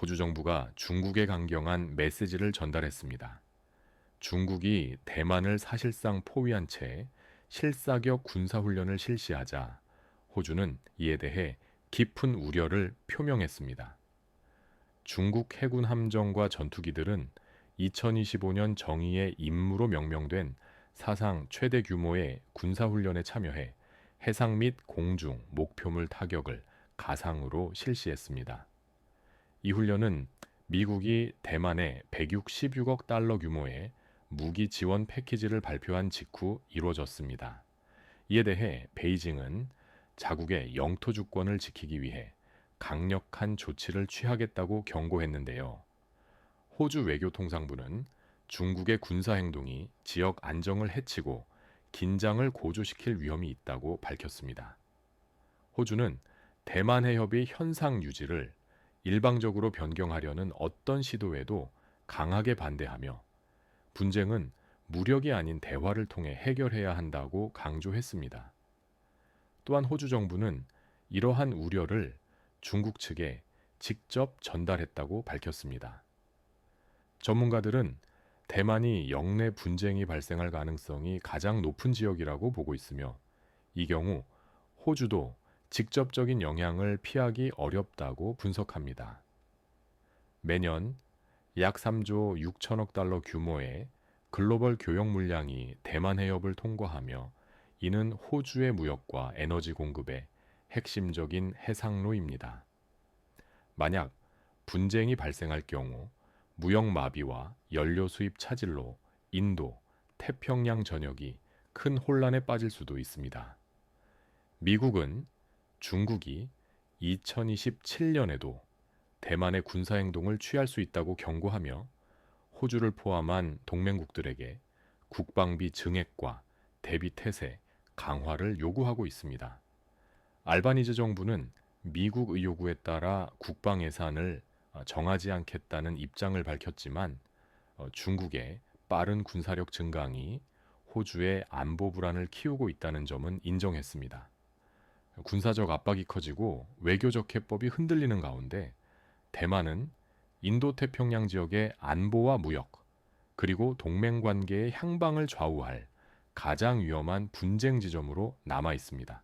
호주 정부가 중국에 강경한 메시지를 전달했습니다. 중국이 대만을 사실상 포위한 채 실사격 군사훈련을 실시하자 호주는 이에 대해 깊은 우려를 표명했습니다. 중국 해군 함정과 전투기들은 2025년 정의의 임무로 명명된 사상 최대 규모의 군사훈련에 참여해 해상 및 공중 목표물 타격을 가상으로 실시했습니다. 이 훈련은 미국이 대만에 166억 달러 규모의 무기 지원 패키지를 발표한 직후 이루어졌습니다. 이에 대해 베이징은 자국의 영토 주권을 지키기 위해 강력한 조치를 취하겠다고 경고했는데요. 호주 외교통상부는 중국의 군사 행동이 지역 안정을 해치고 긴장을 고조시킬 위험이 있다고 밝혔습니다. 호주는 대만 해협의 현상 유지를 일방적으로 변경하려는 어떤 시도에도 강하게 반대하며 분쟁은 무력이 아닌 대화를 통해 해결해야 한다고 강조했습니다. 또한 호주 정부는 이러한 우려를 중국 측에 직접 전달했다고 밝혔습니다. 전문가들은 대만이 영내 분쟁이 발생할 가능성이 가장 높은 지역이라고 보고 있으며 이 경우 호주도 직접적인 영향을 피하기 어렵다고 분석합니다. 매년 약 3조 6천억 달러 규모의 글로벌 교역 물량이 대만 해협을 통과하며 이는 호주의 무역과 에너지 공급의 핵심적인 해상로입니다. 만약 분쟁이 발생할 경우 무역 마비와 연료 수입 차질로 인도, 태평양 전역이 큰 혼란에 빠질 수도 있습니다. 미국은 중국이 2027년에도 대만의 군사 행동을 취할 수 있다고 경고하며 호주를 포함한 동맹국들에게 국방비 증액과 대비 태세, 강화를 요구하고 있습니다. 알바니즈 정부는 미국 의요구에 따라 국방 예산을 정하지 않겠다는 입장을 밝혔지만 어, 중국의 빠른 군사력 증강이 호주의 안보 불안을 키우고 있다는 점은 인정했습니다. 군사적 압박이 커지고 외교적 해법이 흔들리는 가운데 대만은 인도 태평양 지역의 안보와 무역, 그리고 동맹 관계의 향방을 좌우할 가장 위험한 분쟁 지점으로 남아 있습니다.